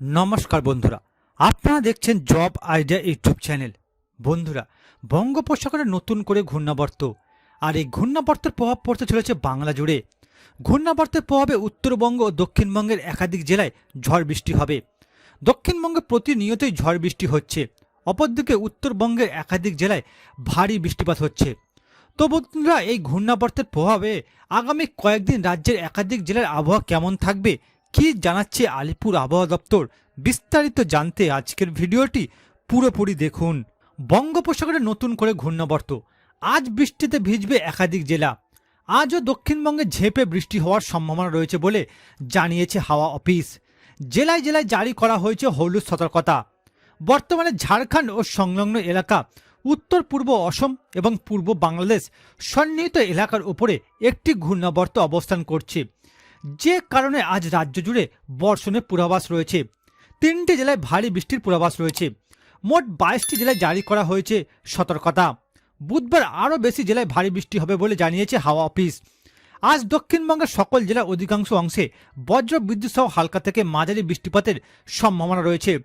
নমস্কার বন্ধুরা, আপনারা দেখছেন জব আইডিয়া ইউটিউব চ্যানেল। বন্ধুরা, বঙ্গোপসাগরে নতুন করে ঘূর্ণাবর্ত, আর এই ঘূর্ণাবর্তের প্রভাব পড়তে চলেছে বাংলা জুড়ে। ঘূর্ণাবর্তের প্রভাবে উত্তরবঙ্গ ও দক্ষিণবঙ্গের একাধিক জেলায় ঝড় বৃষ্টি হবে। দক্ষিণবঙ্গে প্রতিনিয়তই ঝড় বৃষ্টি হচ্ছে, অপরদিকে উত্তরবঙ্গের একাধিক জেলায় ভারী বৃষ্টিপাত হচ্ছে। তো বন্ধুরা, এই ঘূর্ণাবর্তের প্রভাবে আগামী কয়েকদিন রাজ্যের একাধিক জেলার আবহাওয়া কেমন থাকবে কি জানাচ্ছে আলিপুর আবহাওয়া দপ্তর? বিস্তারিত জানতে আজকের ভিডিওটি পুরোপুরি দেখুন। বঙ্গোপসাগরে নতুন করে ঘূর্ণাবর্ত। আজ বৃষ্টিতে ভিজবে একাধিক জেলা। আজও দক্ষিণবঙ্গে ঝেঁপে বৃষ্টি হওয়ার সম্ভাবনা রয়েছে বলে জানিয়েছে হাওয়া অফিস। জেলায় জেলায় জারি করা হয়েছে হলুদ সতর্কতা। বর্তমানে ঝাড়খণ্ড ও সংলগ্ন এলাকা উত্তর, পূর্ব অসম এবং পূর্ব বাংলাদেশ সন্নিহিত এলাকার উপরে একটি ঘূর্ণাবর্ত অবস্থান করছে। যে কারণে আজ রাজ্য জুড়ে বর্ষণের পূর্বাভাস রয়েছে। তিনটি জেলায় ভারী বৃষ্টির পূর্বাভাস রয়েছে। মোট বাইশটি জেলায় জারি করা হয়েছে সতর্কতা। বুধবার আরও বেশি জেলায় ভারী বৃষ্টি হবে বলে জানিয়েছে হাওয়া অফিস। আজ দক্ষিণবঙ্গের সকল জেলার অধিকাংশ অংশে বজ্র বিদ্যুৎ সহ হালকা থেকে মাঝারি বৃষ্টিপাতের সম্ভাবনা রয়েছে।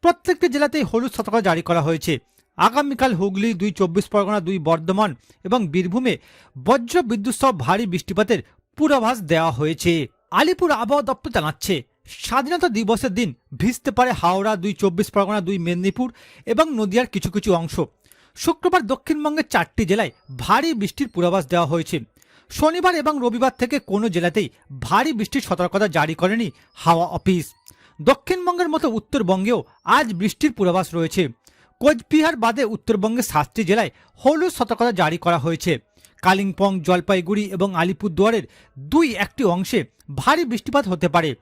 প্রত্যেকটি জেলাতেই হলুদ সতর্কতা জারি করা হয়েছে। আগামীকাল হুগলি, দুই চব্বিশ পরগনা, দুই বর্ধমান এবং বীরভূমে বজ্র বিদ্যুৎ সহ ভারী বৃষ্টিপাতের পূর্বাভাস দেওয়া হয়েছে। আলিপুর আবহাওয়া দপ্তর জানাচ্ছে, স্বাধীনতা দিবসের দিন ভিজতে পারে হাওড়া দুই, চব্বিশ পরগনা দুই, মেদিনীপুর এবং নদিয়ার কিছু কিছু অংশ। শুক্রবার দক্ষিণবঙ্গের চারটি জেলায় ভারী বৃষ্টির পূর্বাভাস দেওয়া হয়েছে। শনিবার এবং রবিবার থেকে কোনো জেলাতেই ভারী বৃষ্টির সতর্কতা জারি করেনি হাওয়া অফিস। দক্ষিণবঙ্গের মতো উত্তরবঙ্গেও আজ বৃষ্টির পূর্বাভাস রয়েছে। কোচবিহার বাদে উত্তরবঙ্গের সাতটি জেলায় হলুদ সতর্কতা জারি করা হয়েছে। কালিম্পং, জলপাইগুড়ি এবং আলিপুরদুয়ারের দুই একটি অংশে ভারী বৃষ্টিপাত হতে পারে।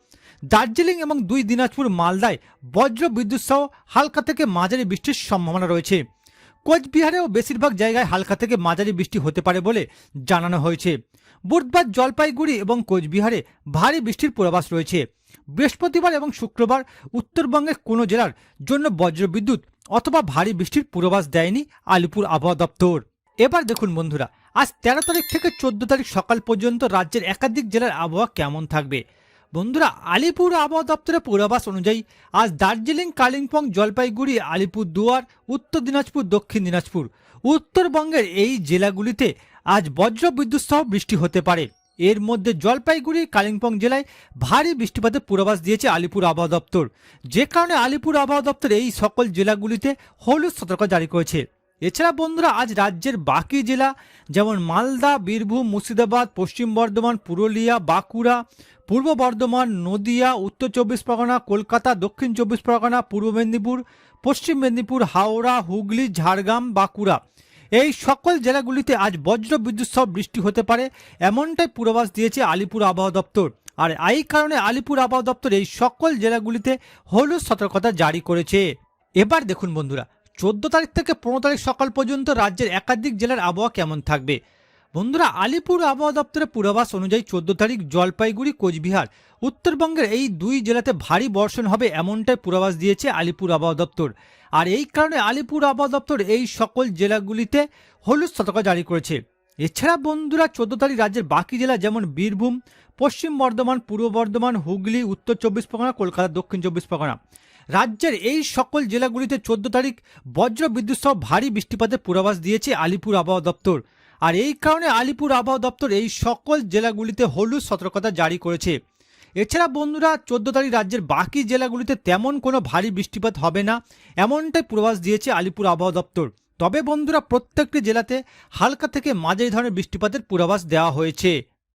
দার্জিলিং এবং দুই দিনাজপুর, মালদায় বজ্র বিদ্যুৎ সহ হালকা থেকে মাঝারি বৃষ্টির সম্ভাবনা রয়েছে। কোচবিহারেও বেশিরভাগ জায়গায় হালকা থেকে মাঝারি বৃষ্টি হতে পারে বলে জানানো হয়েছে। বুধবার জলপাইগুড়ি এবং কোচবিহারে ভারী বৃষ্টির পূর্বাভাস রয়েছে। বৃহস্পতিবার এবং শুক্রবার উত্তরবঙ্গের কোনো জেলার জন্য বজ্রবিদ্যুৎ অথবা ভারী বৃষ্টির পূর্বাভাস দেয়নি আলিপুর আবহাওয়া দপ্তর। এবার দেখুন বন্ধুরা আজ তেরো তারিখ থেকে চোদ্দ তারিখ সকাল পর্যন্ত রাজ্যের একাধিক জেলার আবহাওয়া কেমন থাকবে? বন্ধুরা, আলিপুর আবহাওয়া দপ্তরের পূর্বাভাস অনুযায়ী আজ দার্জিলিং, কালিম্পং, জলপাইগুড়ি, আলিপুরদুয়ার, উত্তর দিনাজপুর, দক্ষিণ দিনাজপুর, উত্তরবঙ্গের এই জেলাগুলিতে আজ বজ্র বিদ্যুৎ সহ বৃষ্টি হতে পারে। এর মধ্যে জলপাইগুড়ি, কালিম্পং জেলায় ভারী বৃষ্টিপাতের পূর্বাভাস দিয়েছে আলিপুর আবহাওয়া দপ্তর। যে কারণে আলিপুর আবহাওয়া দপ্তর এই সকল জেলাগুলিতে হলুদ সতর্কতা জারি করেছে। এছাড়া বন্ধুরা, আজ রাজ্যের বাকি জেলা, যেমন মালদা, বীরভূম, মুর্শিদাবাদ, পশ্চিম বর্ধমান, পুরুলিয়া, বাঁকুড়া, পূর্ব বর্ধমান, নদিয়া, উত্তর চব্বিশ পরগনা, কলকাতা, দক্ষিণ চব্বিশ পরগনা, পূর্ব মেদিনীপুর, পশ্চিম মেদিনীপুর, হাওড়া, হুগলি, ঝাড়গ্রাম, বাঁকুড়া। এই সকল জেলাগুলিতে আজ বজ্র বিদ্যুৎ সহ বৃষ্টি হতে পারে, এমনটাই পূর্বাভাস দিয়েছে আলিপুর আবহাওয়া দপ্তর। আর এই কারণে আলিপুর আবহাওয়া দপ্তর এই সকল জেলাগুলিতে হলুদ সতর্কতা জারি করেছে। এবার দেখুন বন্ধুরা চোদ্দ তারিখ থেকে পনেরো তারিখ সকাল পর্যন্ত রাজ্যের একাধিক জেলার আবহাওয়া কেমন থাকবে? বন্ধুরা, আলিপুর আবহাওয়া দপ্তরের পূর্বাভাস অনুযায়ী চোদ্দ তারিখ জলপাইগুড়ি, কোচবিহার, উত্তরবঙ্গের এই দুই জেলাতে ভারী বর্ষণ হবে এমনটাই পূর্বাভাস দিয়েছে আলিপুর আবহাওয়া দপ্তর। আর এই কারণে আলিপুর আবহাওয়া দপ্তর এই সকল জেলাগুলিতে হলুদ সতর্কতা জারি করেছে। এছাড়া বন্ধুরা, চোদ্দ তারিখ রাজ্যের বাকি জেলা যেমন বীরভূম, পশ্চিম বর্ধমান, পূর্ব বর্ধমান, হুগলি, উত্তর চব্বিশ পরগনা, কলকাতা, দক্ষিণ চব্বিশ পরগনা। রাজ্যের এই সকল জেলাগুলিতে চোদ্দ তারিখ বজ্র বিদ্যুৎ সহ ভারী বৃষ্টিপাতের পূর্বাভাস দিয়েছে আলিপুর আবহাওয়া দপ্তর। আর এই কারণে আলিপুর আবহাওয়া দপ্তর এই সকল জেলাগুলিতে হলুদ সতর্কতা জারি করেছে। এছাড়া বন্ধুরা, চোদ্দ তারিখ রাজ্যের বাকি জেলাগুলিতে তেমন কোনো ভারী বৃষ্টিপাত হবে না, এমনটাই পূর্বাভাস দিয়েছে আলিপুর আবহাওয়া দপ্তর। তবে বন্ধুরা, প্রত্যেকটি জেলাতে হালকা থেকে মাঝারি ধরনের বৃষ্টিপাতের পূর্বাভাস দেওয়া হয়েছে।